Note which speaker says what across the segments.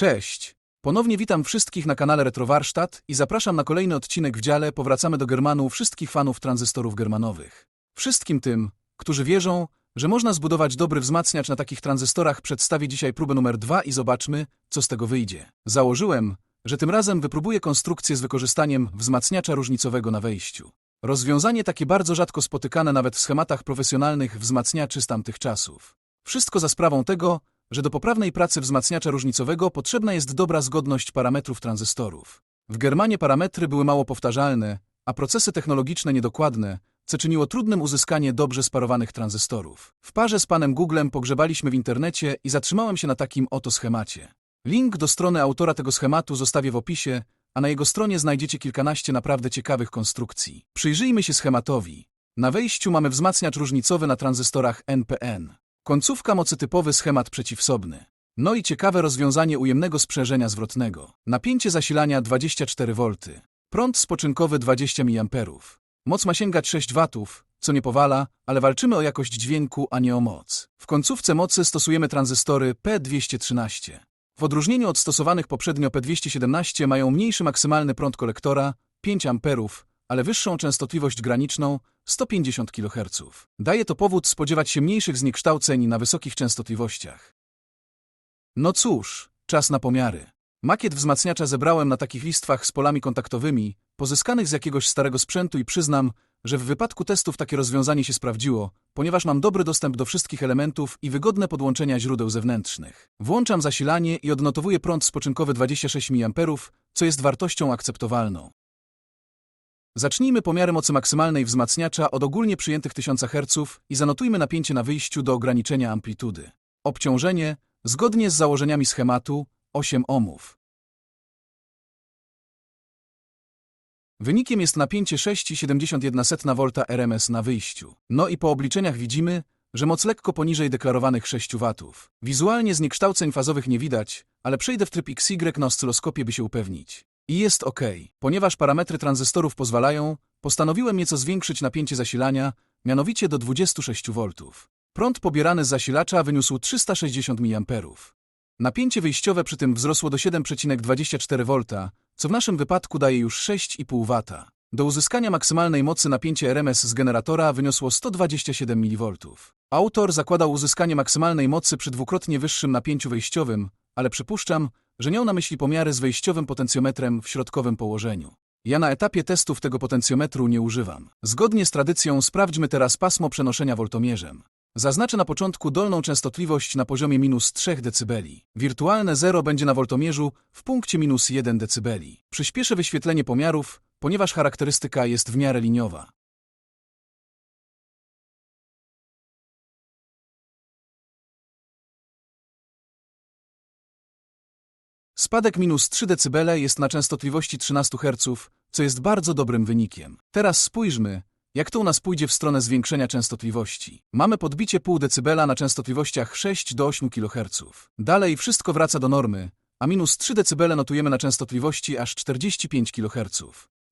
Speaker 1: Cześć! Ponownie witam wszystkich na kanale Retrowarsztat i zapraszam na kolejny odcinek w dziale Powracamy do Germanu wszystkich fanów tranzystorów germanowych. Wszystkim tym, którzy wierzą, że można zbudować dobry wzmacniacz na takich tranzystorach przedstawię dzisiaj próbę numer dwa i zobaczmy, co z tego wyjdzie. Założyłem, że tym razem wypróbuję konstrukcję z wykorzystaniem wzmacniacza różnicowego na wejściu. Rozwiązanie takie bardzo rzadko spotykane nawet w schematach profesjonalnych wzmacniaczy z tamtych czasów. Wszystko za sprawą tego, że do poprawnej pracy wzmacniacza różnicowego potrzebna jest dobra zgodność parametrów tranzystorów. W Germanie parametry były mało powtarzalne, a procesy technologiczne niedokładne, co czyniło trudnym uzyskanie dobrze sparowanych tranzystorów. W parze z panem Googlem pogrzebaliśmy w internecie i zatrzymałem się na takim oto schemacie. Link do strony autora tego schematu zostawię w opisie, a na jego stronie znajdziecie kilkanaście naprawdę ciekawych konstrukcji. Przyjrzyjmy się schematowi. Na wejściu mamy wzmacniacz różnicowy na tranzystorach NPN. Końcówka mocy typowy schemat przeciwsobny. No i ciekawe rozwiązanie ujemnego sprzężenia zwrotnego. Napięcie zasilania 24 V. Prąd spoczynkowy 20 mA. Moc ma sięgać 6 W, co nie powala, ale walczymy o jakość dźwięku, a nie o moc. W końcówce mocy stosujemy tranzystory P213. W odróżnieniu od stosowanych poprzednio P217 mają mniejszy maksymalny prąd kolektora 5 A, ale wyższą częstotliwość graniczną 150 kHz. Daje to powód spodziewać się mniejszych zniekształceń na wysokich częstotliwościach. No cóż, czas na pomiary. Makiet wzmacniacza zebrałem na takich listwach z polami kontaktowymi, pozyskanych z jakiegoś starego sprzętu i przyznam, że w wypadku testów takie rozwiązanie się sprawdziło, ponieważ mam dobry dostęp do wszystkich elementów i wygodne podłączenia źródeł zewnętrznych. Włączam zasilanie i odnotowuję prąd spoczynkowy 26 mA, co jest wartością akceptowalną. Zacznijmy pomiary mocy maksymalnej wzmacniacza od ogólnie przyjętych 1000 Hz i zanotujmy napięcie na wyjściu do ograniczenia amplitudy. Obciążenie, zgodnie z założeniami schematu, 8 ohmów. Wynikiem jest napięcie 6,71 V RMS na wyjściu. No i po obliczeniach widzimy, że moc lekko poniżej deklarowanych 6 W. Wizualnie zniekształceń fazowych nie widać, ale przejdę w tryb XY na oscyloskopie, by się upewnić. I jest OK. Ponieważ parametry tranzystorów pozwalają, postanowiłem nieco zwiększyć napięcie zasilania, mianowicie do 26 V. Prąd pobierany z zasilacza wyniósł 360 mA. Napięcie wyjściowe przy tym wzrosło do 7,24 V, co w naszym wypadku daje już 6,5 W. Do uzyskania maksymalnej mocy napięcie RMS z generatora wyniosło 127 mV. Autor zakładał uzyskanie maksymalnej mocy przy dwukrotnie wyższym napięciu wejściowym, ale przypuszczam, że miał na myśli pomiary z wejściowym potencjometrem w środkowym położeniu. Ja na etapie testów tego potencjometru nie używam. Zgodnie z tradycją sprawdźmy teraz pasmo przenoszenia woltomierzem. Zaznaczę na początku dolną częstotliwość na poziomie minus 3 dB. Wirtualne 0 będzie na woltomierzu w punkcie minus 1 dB. Przyspieszę wyświetlenie pomiarów, ponieważ charakterystyka jest w miarę liniowa. Spadek minus 3 dB jest na częstotliwości 13 Hz, co jest bardzo dobrym wynikiem. Teraz spójrzmy, jak to u nas pójdzie w stronę zwiększenia częstotliwości? Mamy podbicie pół decybela na częstotliwościach 6 do 8 kHz. Dalej wszystko wraca do normy, a minus 3 dB notujemy na częstotliwości aż 45 kHz.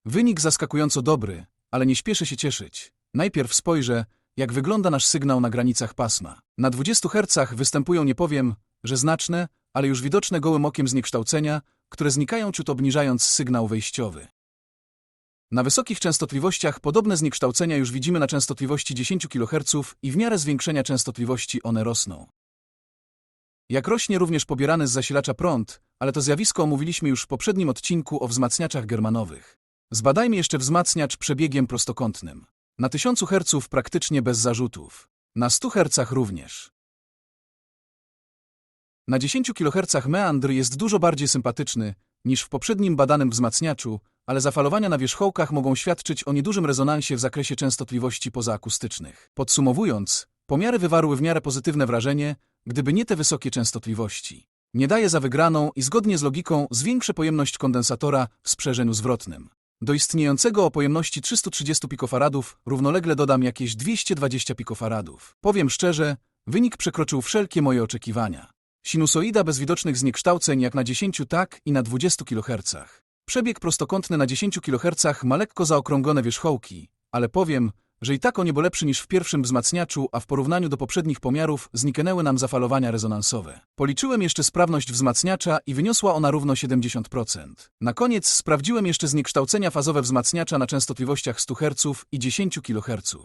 Speaker 1: Wynik zaskakująco dobry, ale nie śpieszę się cieszyć. Najpierw spojrzę, jak wygląda nasz sygnał na granicach pasma. Na 20 Hz występują nie powiem, że znaczne, ale już widoczne gołym okiem zniekształcenia, które znikają ciut obniżając sygnał wejściowy. Na wysokich częstotliwościach podobne zniekształcenia już widzimy na częstotliwości 10 kHz i w miarę zwiększenia częstotliwości one rosną. Jak rośnie również pobierany z zasilacza prąd, ale to zjawisko omówiliśmy już w poprzednim odcinku o wzmacniaczach germanowych. Zbadajmy jeszcze wzmacniacz przebiegiem prostokątnym. Na 1000 Hz praktycznie bez zarzutów. Na 100 Hz również. Na 10 kHz meandr jest dużo bardziej sympatyczny niż w poprzednim badanym wzmacniaczu, ale zafalowania na wierzchołkach mogą świadczyć o niedużym rezonansie w zakresie częstotliwości pozaakustycznych. Podsumowując, pomiary wywarły w miarę pozytywne wrażenie, gdyby nie te wysokie częstotliwości. Nie daje za wygraną i zgodnie z logiką zwiększę pojemność kondensatora w sprzężeniu zwrotnym. Do istniejącego o pojemności 330 pikofaradów równolegle dodam jakieś 220 pikofaradów. Powiem szczerze, wynik przekroczył wszelkie moje oczekiwania. Sinusoida bez widocznych zniekształceń jak na 10 tak i na 20 kHz. Przebieg prostokątny na 10 kHz ma lekko zaokrąglone wierzchołki, ale powiem, że i tak o niebo lepszy niż w pierwszym wzmacniaczu, a w porównaniu do poprzednich pomiarów zniknęły nam zafalowania rezonansowe. Policzyłem jeszcze sprawność wzmacniacza i wyniosła ona równo 70%. Na koniec sprawdziłem jeszcze zniekształcenia fazowe wzmacniacza na częstotliwościach 100 Hz i 10 kHz.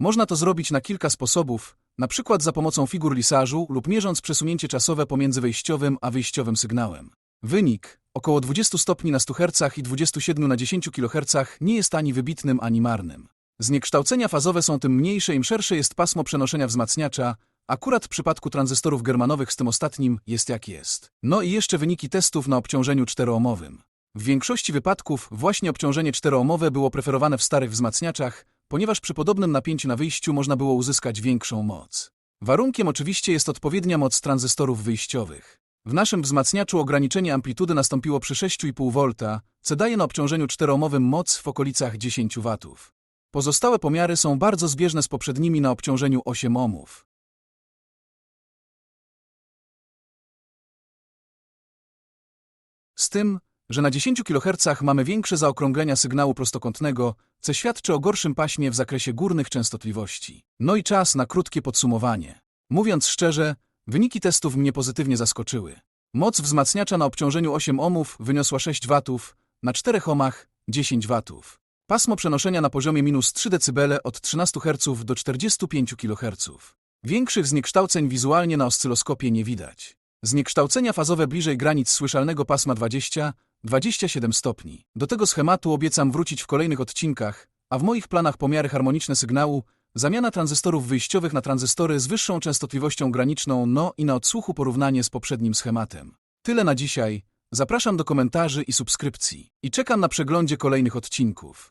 Speaker 1: Można to zrobić na kilka sposobów, na przykład za pomocą figur lisażu lub mierząc przesunięcie czasowe pomiędzy wejściowym a wyjściowym sygnałem. Wynik, około 20 stopni na 100 Hz i 27 na 10 kHz nie jest ani wybitnym, ani marnym. Zniekształcenia fazowe są tym mniejsze, im szersze jest pasmo przenoszenia wzmacniacza, akurat w przypadku tranzystorów germanowych z tym ostatnim jest jak jest. No i jeszcze wyniki testów na obciążeniu 4-ohmowym. W większości wypadków właśnie obciążenie 4-ohmowe było preferowane w starych wzmacniaczach, ponieważ przy podobnym napięciu na wyjściu można było uzyskać większą moc. Warunkiem oczywiście jest odpowiednia moc tranzystorów wyjściowych. W naszym wzmacniaczu ograniczenie amplitudy nastąpiło przy 6,5 V, co daje na obciążeniu 4-ohmowym moc w okolicach 10 W. Pozostałe pomiary są bardzo zbieżne z poprzednimi na obciążeniu 8 ohmów. Z tym, że na 10 kHz mamy większe zaokrąglenia sygnału prostokątnego, co świadczy o gorszym paśmie w zakresie górnych częstotliwości. No i czas na krótkie podsumowanie. Mówiąc szczerze, wyniki testów mnie pozytywnie zaskoczyły. Moc wzmacniacza na obciążeniu 8 ohmów wyniosła 6 W, na 4 ohmach 10 W. Pasmo przenoszenia na poziomie minus 3 dB od 13 Hz do 45 kHz. Większych zniekształceń wizualnie na oscyloskopie nie widać. Zniekształcenia fazowe bliżej granic słyszalnego pasma 20-27 stopni. Do tego schematu obiecam wrócić w kolejnych odcinkach, a w moich planach pomiary harmoniczne sygnału, zamiana tranzystorów wyjściowych na tranzystory z wyższą częstotliwością graniczną, no i na odsłuchu porównanie z poprzednim schematem. Tyle na dzisiaj. Zapraszam do komentarzy i subskrypcji. I czekam na przeglądzie kolejnych odcinków.